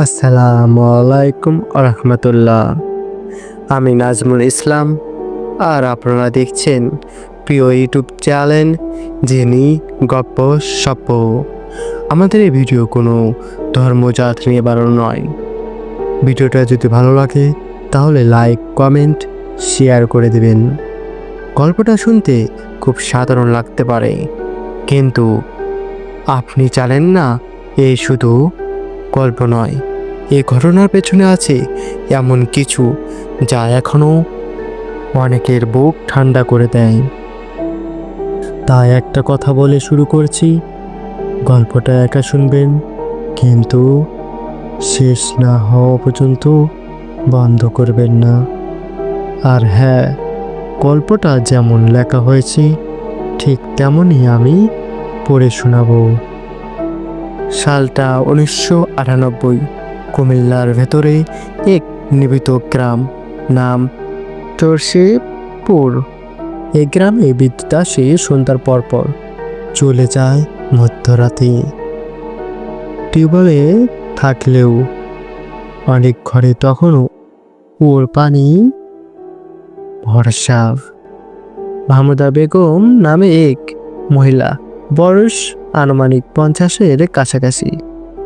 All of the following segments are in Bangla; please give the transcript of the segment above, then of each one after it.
আসসালামু আলাইকুম রহমতুল্লাহ আমি নাজমুল ইসলাম, আর আপনারা দেখছেন প্রিয় ইউটিউব চ্যানেল যিনি গপ্প সপ্প। আমাদের এই ভিডিও কোনো ধর্মজাত নিয়ে বানানো নয়। ভিডিওটা যদি ভালো লাগে, তাহলে লাইক, কমেন্ট, শেয়ার করে দেবেন। গল্পটা শুনতে খুব সাধারণ লাগতে পারে। কিন্তু আপনি জানেন না এই শুধু গল্প নয়। এই ঘটনার পেছনে আছে এমন কিছু যা এখনও অনেকের বুক ঠান্ডা করে দেয়। তাই একটা কথা বলে শুরু করছি। গল্পটা একা শুনবেন, কিন্তু শেষ না হওয়া পর্যন্ত বন্ধ করবেন না। আর হ্যাঁ গল্পটা যেমন লেখা হয়েছে, ঠিক তেমনই আমি পড়ে শোনাবো। সালটা উনিশশো আটানব্বই, কুমিল্লার ভেতরে এক নিবিত গ্রাম, নাম তর্ষিপুর এই গ্রামে বিদ্যুৎ আসে সন্ধ্যার পরপর চলে যায় মধ্যরাতে। টিউবওয়েলে থাকলেও অনেক ঘরে তখনও কুয়োর পানি ভরসা। মাহমুদা বেগম নামে এক মহিলা বয়স আনুমানিক পঞ্চাশের কাছাকাছি।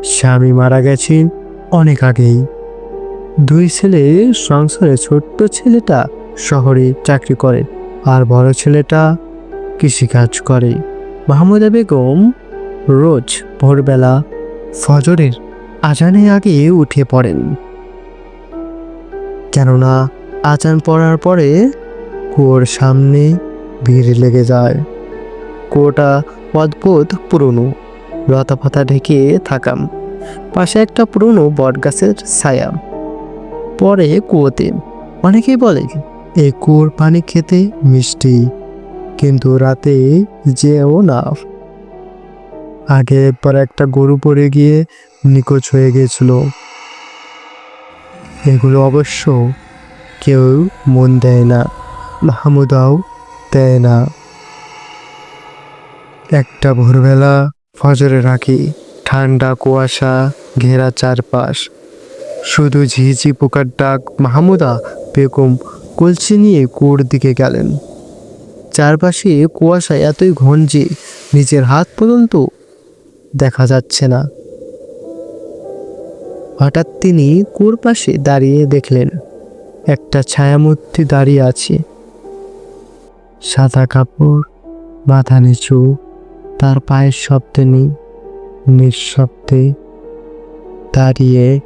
স্বামী মারা গেছেন অনেক আগেই। দুই ছেলে সংসারে ছোট্ট ছেলেটা শহরে চাকরি করে আর বড় ছেলেটা কৃষিকাজ করে। মাহমুদা বেগম রোজ ভোরবেলা ফজরের আজানে আগে উঠে পড়েন। কেননা আজান পড়ার পরে কুয়োর সামনে ভিড় লেগে যায়। কুয়োটা অদ্ভুত পুরনো। লতা পাতা ঢেকে থাকাম। পাশে একটা পুরনো বটগাছের ছায়া। পরে কুয়োতে। অনেকেই বলে এই কুয়োর পানি খেতে মিষ্টি, কিন্তু রাতে যেও না। আগে একবার একটা গরু পড়ে গিয়ে নিখোঁজ হয়ে গিয়েছিল। এগুলো অবশ্য কেউ মন দেয় না, মাহমুদাও দেয় না। একটা ভোরবেলা ফজরে রাখি, ঠান্ডা কুয়াশা, ঘেরা চারপাশ। শুধু ঝিঝি পোকার ডাক মাহমুদা বেগম কলসি নিয়ে কুয়োর দিকে গেলেন। চারপাশে কুয়াশা এতই ঘন যে নিজের হাত পর্যন্ত দেখা যাচ্ছে না। হঠাৎ তিনি কুয়োর পাশে দাঁড়িয়ে দেখলেন, একটা ছায়ামূর্তি দাঁড়িয়ে আছে। সাদা কাপড়, মাথা নিচু তার পায়ের শব্দ নেই নিঃশব্দে দাঁড়িয়ে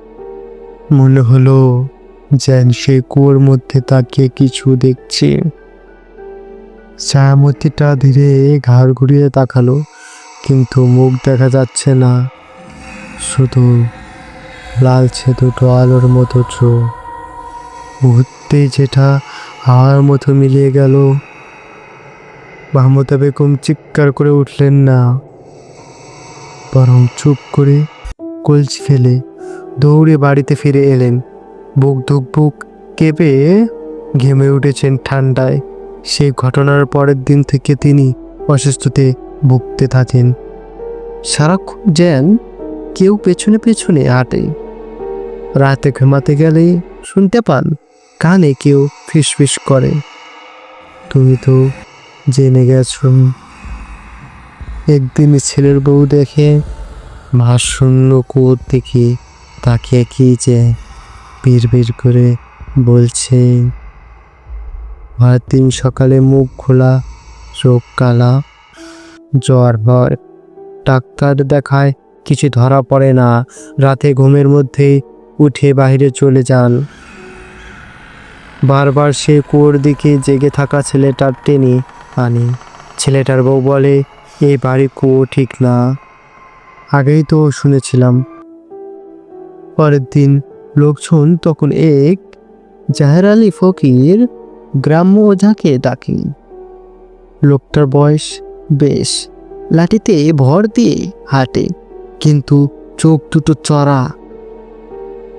মনে হলো যেন সে কুয়োর মধ্যে তাকিয়ে কিছু দেখছে। ছায়ামূর্তিটা ধীরে ঘাড় ঘুরিয়ে তাকালো, কিন্তু মুখ দেখা যাচ্ছে না। শুধু লালছে দুটো আলোর মতো চোখ। মুহূর্তে যেটা হাওয়ার মতো মিলিয়ে গেল। মাহমুদা বেগম চিৎকার করে উঠলেন না। বরং চুপ করে কলচি ফেলে দৌড়ে বাড়িতে ফিরে এলেন। বুক ধুক বুক কেঁপে ঘেমে উঠেছেন ঠান্ডায়। সেই ঘটনার পরের দিন থেকে তিনি অসুস্থতে ভুগতে থাকেন। সারাক্ষণ যেন কেউ পেছনে পেছনে হাঁটে। রাতে ঘুমাতে গেলে শুনতে পান, কানে কেউ ফিসফিস করে। তুমি তো জেনে গেছ। একদিন ছেলের বউ দেখে শূন্য কুয়োর দিকে তাকে কি যে বিড় বিড় করে বলছে। দিন সকালে মুখ খোলা, চোখ কালা, জ্বর হয় ডাক্তার দেখায়, কিছু ধরা পড়ে না, রাতে ঘুমের মধ্যে উঠে বাইরে চলে যান। বারবার সে কুয়োর দিকে জেগে থাকা ছেলেটার টেনে আনে। ছেলেটার বউ বলে এই বাড়ি কুয়ো ঠিক না। আগেই তো শুনেছিলাম। পরের দিন লোকজন তখন এক জাহের আলী ফকির গ্রাম্য ওঝাকে ডাকে। লোকটার বয়স বেশ, লাঠিতে ভর দিয়ে হাঁটে, কিন্তু চোখ দুটো চড়া।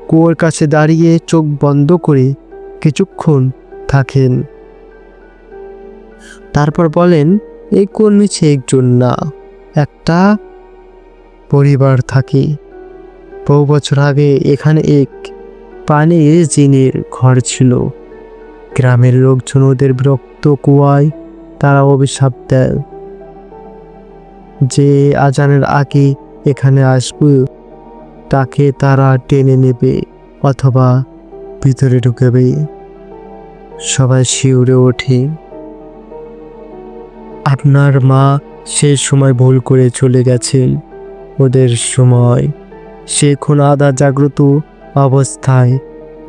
কুয়োর কাছে দাঁড়িয়ে চোখ বন্ধ করে কিছুক্ষণ থাকেন। তারপর বলেন এই কর্মী নিচে একজন না, একটা পরিবার থাকে। বহু বছর আগে এখানে এক পানির জিনের ঘর ছিল। গ্রামের লোকজন ওদের বিরক্ত কুয়ায় তারা অভিশাপ দেয়। যে আজানের আগে এখানে আসবে, তাকে তারা টেনে নেবে অথবা ভিতরে ঢুকাবে। সবাই শিউরে ওঠে। আপনার মা সেই সময় ভুল করে চলে গেছেন ওদের সময়। সে এখন আদা জাগ্রত অবস্থায়।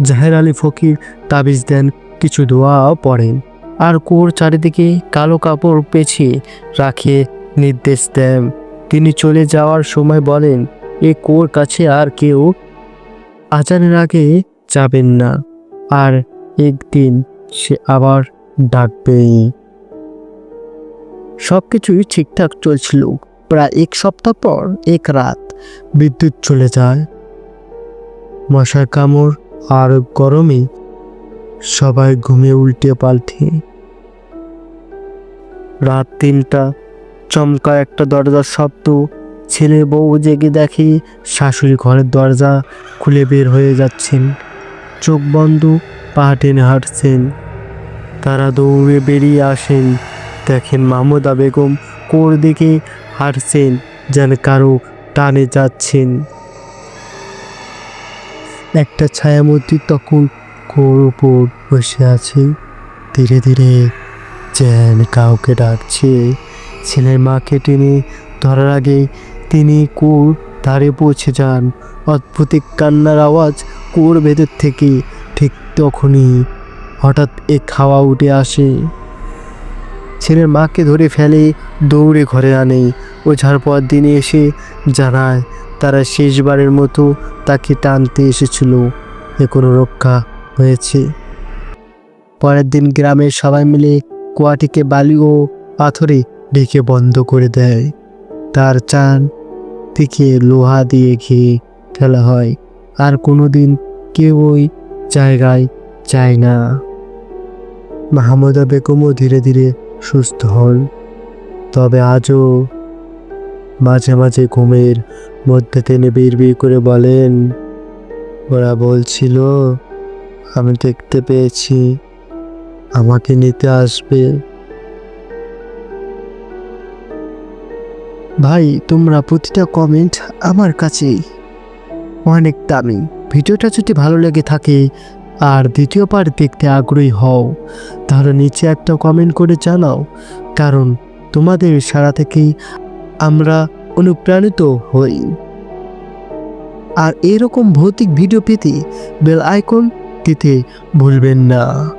জাহের আলী ফকির তাবিজ দেন, কিছু দোয়া পড়েন। আর কোর চারিদিকে কালো কাপড় পেছিয়ে রাখে, নির্দেশ দেন। তিনি চলে যাওয়ার সময় বলেন, এ কোর কাছে আর কেউ আজানের আগে যাবেন না। আর একদিন সে আবার ডাকবেই। সব কিছুই ঠিকঠাক চলছিল। প্রায় এক সপ্তাহ পর এক রাত বিদ্যুৎ চলে যায়। মশার কামড় আর গরমে সবাই ঘুমে উল্টে পাল্টে। রাত তিনটা, চমকা একটা দরজার শব্দ, ছেলে বউ জেগে দেখে শাশুড়ি ঘরের দরজা খুলে বের হয়ে যাচ্ছেন। চোখ বন্ধ, পা টেনে হাঁটছেন। তারা দৌড়ে বেরিয়ে আসেন। দেখেন মাহমুদা বেগম কোর দিকে হাঁটছেন যেন কারও টানে যাচ্ছেন। একটা ছায়ামূর্তি তখন কোর উপর বসে আছে। ধীরে ধীরে যেন কাউকে ডাকছে। ছেলের মাকে টেনে ধরার আগে তিনি কুর ধারে পৌঁছে যান। অদ্ভুত কান্নার আওয়াজ কুয়োর ভেতর থেকে ঠিক তখনই হঠাৎ এ খাওয়া উঠে আসে। ছেলের মাকে ধরে ফেলে, দৌড়ে ঘরে আনে। ও পর দিনে এসে জানায়, তারা শেষবারের মতো তাকে টানতে এসেছিল। এ কোনো রক্ষা হয়েছে। পরের দিন গ্রামের সবাই মিলে কুয়াটিকে বালি ও পাথরে ঢেকে বন্ধ করে দেয়। তার চান থেকে লোহা দিয়ে ঘিয়ে ফেলা হয়। আর কোনো দিন কেউ ওই জায়গায় যায় না। মাহমুদা বেগমও ধীরে ধীরে সুস্থ হন। তবে আজও মাঝে মাঝে ঘুমের মধ্যে তিনি বিড় করে বলেন, ওরা বলছিল, আমি দেখতে পেয়েছি, আমাকে নিতে আসবে। ভাই, তোমরা প্রতিটা কমেন্ট আমার কাছেই। অনেক দামি। ভিডিওটা যদি ভালো লেগে থাকে আর দ্বিতীয় পার্ট দেখতে আগ্রহী হও। তাহলে নিচে একটা কমেন্ট করে জানাও, কারণ তোমাদের সারা থেকেই আমরা অনুপ্রাণিত হই। আর এরকম ভৌতিক ভিডিও পেতে বেল আইকন দিতে ভুলবেন না।